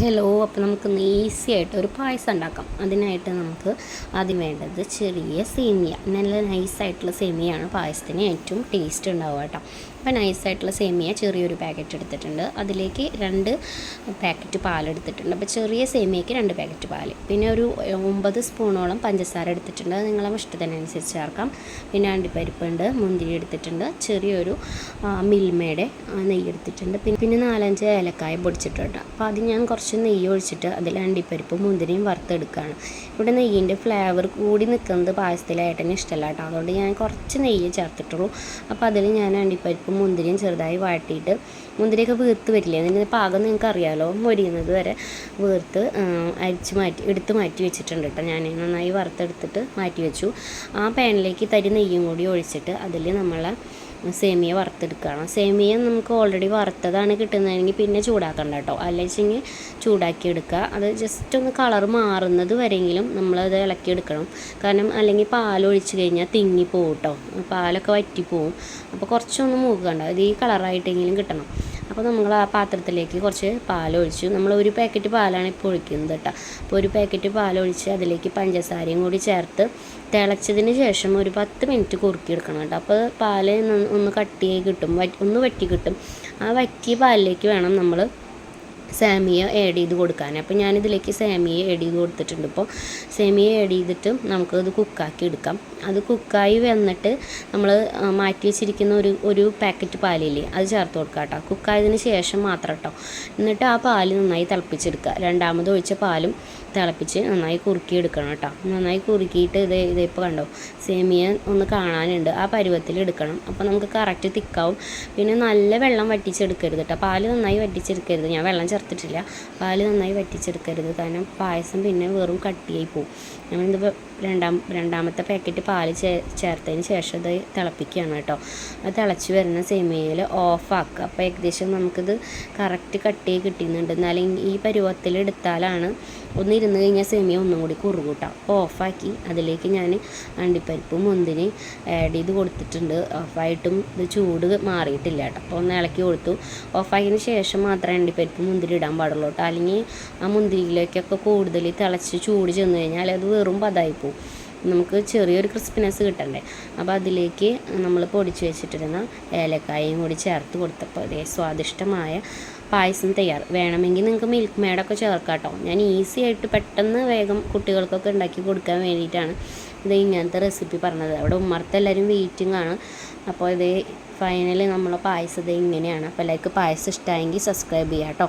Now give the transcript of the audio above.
Hello അപ്പോൾ നമുക്ക് easy ആയിട്ട് ഒരു പായസം ഉണ്ടാക്കാം. അതിനായിട്ട് നമുക്ക് ആദ്യം വേണ്ടത് ചെറിയ സേമിയ. നല്ല നൈസായിട്ടുള്ള സേമിയയാണ് പായസത്തിന് ഏറ്റവും ടേസ്റ്റ് ഉണ്ടാവുക കേട്ടോ. അപ്പോൾ നൈസായിട്ടുള്ള സേമിയ ചെറിയൊരു പാക്കറ്റ് എടുത്തിട്ടുണ്ട്. അതിലേക്ക് രണ്ട് പാക്കറ്റ് പാലെടുത്തിട്ടുണ്ട് അപ്പോൾ ചെറിയ സേമിയയ്ക്ക് രണ്ട് പാക്കറ്റ് പാൽ പിന്നെ ഒരു ഒമ്പത് സ്പൂണോളം പഞ്ചസാര എടുത്തിട്ടുണ്ട്. അത് നിങ്ങളെ ഇഷ്ടത്തിനനുസരിച്ച് ചേർക്കാം. പിന്നെ അണ്ടിപ്പരിപ്പുണ്ട് മുന്തിരി എടുത്തിട്ടുണ്ട് ചെറിയൊരു മിൽമയുടെ നെയ്യ് എടുത്തിട്ടുണ്ട്. പിന്നെ പിന്നെ നാലഞ്ച് ഏലക്കായ പൊടിച്ചിട്ടുണ്ട് അപ്പോൾ അത് ഞാൻ കുറച്ച് നെയ്യ് ഒഴിച്ചിട്ട് അതിൽ അണ്ടിപ്പരിപ്പും മുന്തിരിയും വറുത്തെടുക്കുകയാണ് ഇവിടെ നെയ്യിന്റെ ഫ്ലേവർ കൂടി നിൽക്കുന്നത് പായസത്തിലായിട്ടിന് ഇഷ്ടമല്ല കേട്ടോ. അതുകൊണ്ട് ഞാൻ കുറച്ച് നെയ്യ് ചേർത്തിട്ടുള്ളൂ. അപ്പോൾ അതിൽ ഞാൻ അണ്ടിപ്പരിപ്പും മുന്തിരിയും ചെറുതായി വാട്ടിയിട്ട് മുന്തിരിയൊക്കെ വീർത്ത് വരില്ലേ? അതിന്റെ പാകം നിങ്ങൾക്ക് അറിയാമല്ലോ മൊരിയുന്നത് വരെ വീർത്ത് അരിച്ച് മാറ്റി എടുത്ത് മാറ്റി വെച്ചിട്ടുണ്ട് കേട്ടോ ഞാൻ നന്നായി വറുത്തെടുത്തിട്ട് മാറ്റി വെച്ചു. ആ പാനിലേക്ക് തരി നെയ്യും കൂടി ഒഴിച്ചിട്ട് അതിൽ നമ്മളെ സേമിയ വറുത്തെടുക്കുകയാണ്. സേമിയ നമുക്ക് ഓൾറെഡി വറുത്തതാണ് കിട്ടുന്നതെങ്കിൽ പിന്നെ ചൂടാക്കണ്ട കേട്ടോ. അല്ലെങ്കിൽ ചൂടാക്കി എടുക്കുക അത് ജസ്റ്റ് ഒന്ന് കളർ മാറുന്നത് വരെയെങ്കിലും നമ്മളത് ഇളക്കിയെടുക്കണം. കാരണം അല്ലെങ്കിൽ പാൽ ഒഴിച്ച് കഴിഞ്ഞാൽ തിങ്ങിപ്പോവും കേട്ടോ. പാലൊക്കെ വറ്റിപ്പോവും. അപ്പോൾ കുറച്ചൊന്ന് മൂക്കണ്ട ഇത് ഈ കളറായിട്ടെങ്കിലും കിട്ടണം. അപ്പോൾ നമ്മൾ ആ പാത്രത്തിലേക്ക് കുറച്ച് പാലൊഴിച്ചു. നമ്മൾ ഒരു പാക്കറ്റ് പാലാണ് ഇപ്പോൾ ഒഴിക്കുന്നത് കേട്ടോ അപ്പോൾ ഒരു പാക്കറ്റ് പാലൊഴിച്ച് അതിലേക്ക് പഞ്ചസാരയും കൂടി ചേർത്ത് തിളച്ചതിന് ശേഷം ഒരു പത്ത് മിനിറ്റ് കുറുക്കിയെടുക്കണം കേട്ടോ അപ്പോൾ പാൽ ഒന്ന് കട്ടിയായി കിട്ടും ഒന്ന് വറ്റി കിട്ടും. ആ വറ്റിയ പാലിലേക്ക് വേണം നമ്മൾ സേമിയ ആഡ് ചെയ്ത് കൊടുക്കാൻ അപ്പോൾ ഞാനിതിലേക്ക് സേമിയ ആഡ് ചെയ്ത് കൊടുത്തിട്ടുണ്ട്. ഇപ്പോൾ സേമിയ ആഡ് ചെയ്തിട്ട് നമുക്കത് കുക്കാക്കി എടുക്കാം. അത് കുക്കായി വന്നിട്ട് നമ്മൾ മാറ്റി വെച്ചിരിക്കുന്ന ഒരു ഒരു പാക്കറ്റ് പാലില്ലേ അത് ചേർത്ത് കൊടുക്കുക കേട്ടോ കുക്കായതിന് ശേഷം മാത്രം കേട്ടോ എന്നിട്ട് ആ പാൽ നന്നായി തിളപ്പിച്ചെടുക്കുക. രണ്ടാമത് ഒഴിച്ച പാലും തിളപ്പിച്ച് നന്നായി കുറുക്കി എടുക്കണം കേട്ടോ. നന്നായി കുറുക്കിയിട്ട് ഇത് ഇതിപ്പോൾ കണ്ടോ? സേമിയ ഒന്ന് കാണാനുണ്ട്. ആ പരുവത്തിൽ എടുക്കണം. അപ്പോൾ നമുക്ക് കറക്റ്റ് തിക്കാവും. പിന്നെ നല്ല വെള്ളം വറ്റിച്ചെടുക്കരുത് കേട്ടോ. പാൽ നന്നായി വറ്റിച്ചെടുക്കരുത്. ഞാൻ വെള്ളം ചേർത്തിട്ടില്ല. പാൽ നന്നായി വറ്റിച്ചെടുക്കരുത്. കാരണം പായസം പിന്നെ വെറും കട്ടിയായി പോകും നമ്മളിത് രണ്ടാം രണ്ടാമത്തെ പാക്കറ്റ് പാൽ ചേ ചേർത്തതിന് ശേഷം ഇത് തിളപ്പിക്കുകയാണ് കേട്ടോ. അത് തിളച്ച് വരുന്ന സേമിയയിൽ ഓഫാക്കുക അപ്പോൾ ഏകദേശം നമുക്കിത് കറക്റ്റ് കട്ടിയായി കിട്ടുന്നുണ്ട് എന്നാലും ഈ പരുവത്തിൽ എടുത്താലാണ് ഒന്ന് ഇരുന്ന് കഴിഞ്ഞാൽ സേമിയ ഒന്നും കൂടി കുറുകൂട്ടാം. ഓഫാക്കി അതിലേക്ക് ഞാൻ അണ്ടിപ്പരിപ്പും മുന്തിരി ആഡ് ചെയ്ത് കൊടുത്തിട്ടുണ്ട്. ഓഫായിട്ടും ഇത് ചൂട് മാറിയിട്ടില്ല കേട്ടോ. അപ്പോൾ ഒന്ന് ഇളക്കി കൊടുത്തു. ഓഫായതിന് ശേഷം മാത്രമേ അണ്ടിപ്പരിപ്പ് മുന്തിരി ഇടാൻ പാടുള്ളൂ കേട്ടോ. അല്ലെങ്കിൽ ആ മുന്തിരിയിലേക്കൊക്കെ കൂടുതൽ തിളച്ച് ചൂട് ചെന്ന് കഴിഞ്ഞാൽ അത് വെറും പതായി പോകും നമുക്ക് ചെറിയൊരു ക്രിസ്പിനെസ് കിട്ടണ്ടേ. അപ്പോൾ അതിലേക്ക് നമ്മൾ പൊടിച്ച് വെച്ചിട്ടിരുന്ന ഏലക്കായയും കൂടി ചേർത്ത് കൊടുത്തപ്പോൾ അതേ സ്വാദിഷ്ടമായ പായസം തയ്യാർ വേണമെങ്കിൽ നിങ്ങൾക്ക് മിൽക്ക് മേഡൊക്കെ ചേർക്കാം കേട്ടോ ഞാൻ ഈസി ആയിട്ട് പെട്ടെന്ന് വേഗം കുട്ടികൾക്കൊക്കെ ഉണ്ടാക്കി കൊടുക്കാൻ വേണ്ടിയിട്ടാണ് ഇത് ഇങ്ങനത്തെ റെസിപ്പി പറഞ്ഞത്. അവിടെ ഉമ്മർത്ത് എല്ലാവരും വെയിറ്റിംഗ് ആണ്. അപ്പോൾ ഇത് ഫൈനലി നമ്മളെ പായസം ഇങ്ങനെയാണ്. അപ്പോൾ എല്ലാവർക്കും പായസം ഇഷ്ടമായെങ്കിൽ സബ്സ്ക്രൈബ് ചെയ്യാം കേട്ടോ